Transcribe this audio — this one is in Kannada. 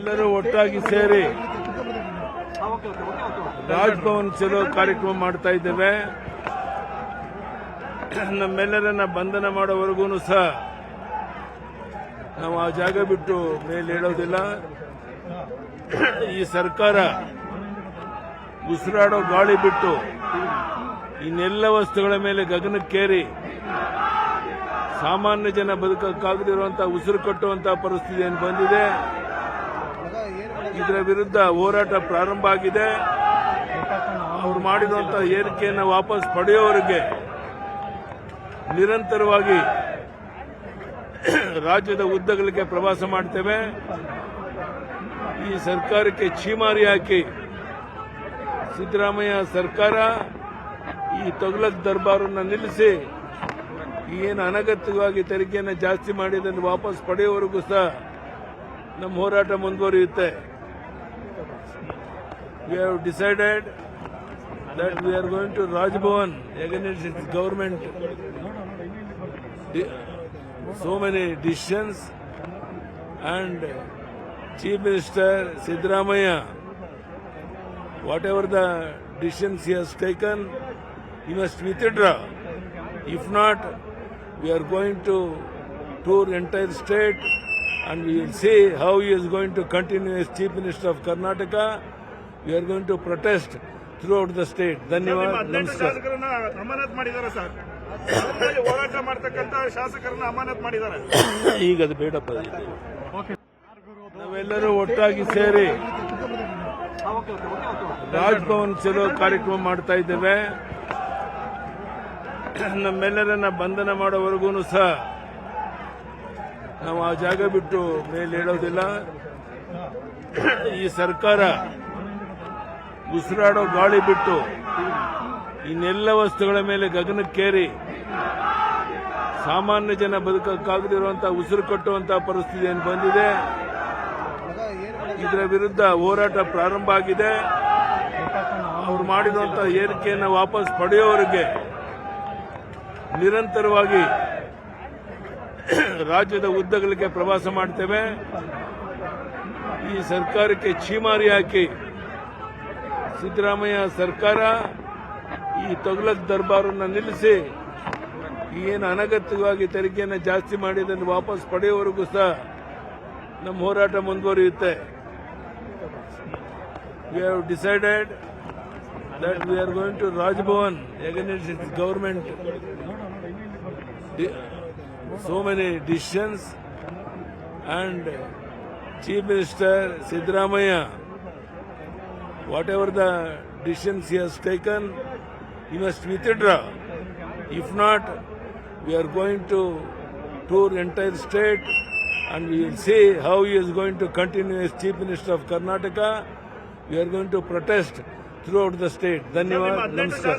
ನಾವೆಲ್ಲರೂ ಒಟ್ಟಾಗಿ ಸೇರಿ ರಾಜ್ಭವನ್ ಚಲೋ ಕಾರ್ಯಕ್ರಮ ಮಾಡ್ತಾ ಇದ್ದೇವೆ. ನಮ್ಮೆಲ್ಲರನ್ನ ಬಂಧನ ಮಾಡೋವರೆಗೂ ಸಹ ನಾವು ಆ ಜಾಗ ಬಿಟ್ಟು ಮೇಲೆ ಹೇಳೋದಿಲ್ಲ. ಈ ಸರ್ಕಾರ ಉಸಿರಾಡೋ ಗಾಳಿ ಬಿಟ್ಟು ಇನ್ನೆಲ್ಲ ವಸ್ತುಗಳ ಮೇಲೆ ಗಗನಕ್ಕೇರಿ ಸಾಮಾನ್ಯ ಜನ ಬದುಕಕ್ಕಾಗದಿರುವಂತಹ ಉಸಿರು ಕಟ್ಟುವಂತಹ ಪರಿಸ್ಥಿತಿ ಬಂದಿದೆ. ಇದರ ವಿರುದ್ಧ ಹೋರಾಟ ಪ್ರಾರಂಭ ಆಗಿದೆ. ಅವರು ಮಾಡಿದಂತ ಏರಿಕೆಯನ್ನು ವಾಪಸ್ ಪಡೆಯುವವರಿಗೆ ನಿರಂತರವಾಗಿ ರಾಜ್ಯದ ಉದ್ದಗಳಿಗೆ ಪ್ರವಾಸ ಮಾಡ್ತೇವೆ. ಈ ಸರ್ಕಾರಕ್ಕೆ ಛೀಮಾರಿ ಹಾಕಿ ಸಿದ್ದರಾಮಯ್ಯ ಸರ್ಕಾರ ಈ ತೊಗಲಕ್ ದರ್ಬಾರನ್ನು ನಿಲ್ಲಿಸಿ ಏನು ಅನಗತ್ಯವಾಗಿ ತೆರಿಗೆಯನ್ನು ಜಾಸ್ತಿ ಮಾಡಿದ್ದನ್ನು ವಾಪಸ್ ಪಡೆಯುವವರೆಗೂ ಸಹ ನಮ್ಮ ಹೋರಾಟ ಮುಂದುವರಿಯುತ್ತೆ we have decided that we are going to Rajbhavan against its government. Di- So many decisions and Chief Minister Sidramaya, whatever the decisions he has taken, he must withdraw. If not, we are going to tour entire state And we will see how he is going to continue as Chief Minister of Karnataka. We are going to protest throughout the state. ಧನ್ಯವಾದ ನಮಸ್ಕಾರ ಅಮಾನತ್ ಮಾಡಿದ್ದಾರೆ ಸರ್ ಹೋರಾಟ ಮಾಡ್ತಕ್ಕಂತ ಶಾಸಕರನ್ನ ಅಮಾನತ್ ಮಾಡಿದ್ದಾರೆ ಈಗ ಅದು ಬೇಡಪ್ಪ. ನಾವೆಲ್ಲರೂ ಒಟ್ಟಾಗಿ ಸೇರಿ ರಾಜ್ಭವನ್ ಚಲೋ ಕಾರ್ಯಕ್ರಮ ಮಾಡ್ತಾ ಇದ್ದೇವೆ ನಮ್ಮೆಲ್ಲರನ್ನ ಬಂಧನ ಮಾಡೋವರೆಗೂ ಸಹ ನಾವು ಆ ಜಾಗ ಬಿಟ್ಟು ಮೇಲೆ ಹೇಳೋದಿಲ್ಲ. ಈ ಸರ್ಕಾರ ಉಸಿರಾಡೋ ಗಾಳಿ ಬಿಟ್ಟು ಇನ್ನೆಲ್ಲ ವಸ್ತುಗಳ ಮೇಲೆ ಗಗನಕ್ಕೇರಿ. ಸಾಮಾನ್ಯ ಜನ ಬದುಕಕ್ಕಾಗದಿರುವಂತಹ ಉಸಿರು ಕಟ್ಟುವಂತಹ ಪರಿಸ್ಥಿತಿ ಏನು ಬಂದಿದೆ. ಇದರ ವಿರುದ್ಧ ಹೋರಾಟ ಪ್ರಾರಂಭ ಆಗಿದೆ. ಅವರು ಮಾಡಿರುವಂತಹ ಏರಿಕೆಯನ್ನು ವಾಪಸ್ ಪಡೆಯೋವರೆಗೆ ನಿರಂತರವಾಗಿ ರಾಜ್ಯದ ಉದ್ದಗಲಿಗೆ ಪ್ರವಾಸ ಮಾಡ್ತೇವೆ ಈ ಸರ್ಕಾರಕ್ಕೆ ಛೀಮಾರಿ ಹಾಕಿ ಸಿದ್ದರಾಮಯ್ಯ ಸರ್ಕಾರ ಈ ತೊಗಲಕ್ ದರ್ಬಾರನ್ನು ನಿಲ್ಲಿಸಿ ಏನು ಅನಗತ್ಯವಾಗಿ ತೆರಿಗೆಯನ್ನು ಜಾಸ್ತಿ ಮಾಡಿದ್ದನ್ನು ವಾಪಸ್ ಪಡೆಯುವವರೆಗೂ ಸಹ ನಮ್ಮ ಹೋರಾಟ ಮುಂದುವರಿಯುತ್ತೆ we have decided that we are going to Rajbhavan against its government. So many decisions and Chief Minister Sidramaya, whatever the decisions he has taken, he must withdraw. If not, we are going to tour entire state and we will see how he is going to continue as Chief Minister of Karnataka. We are going to protest throughout the state. ಧನ್ಯವಾದ ನಮಸ್ಕಾರ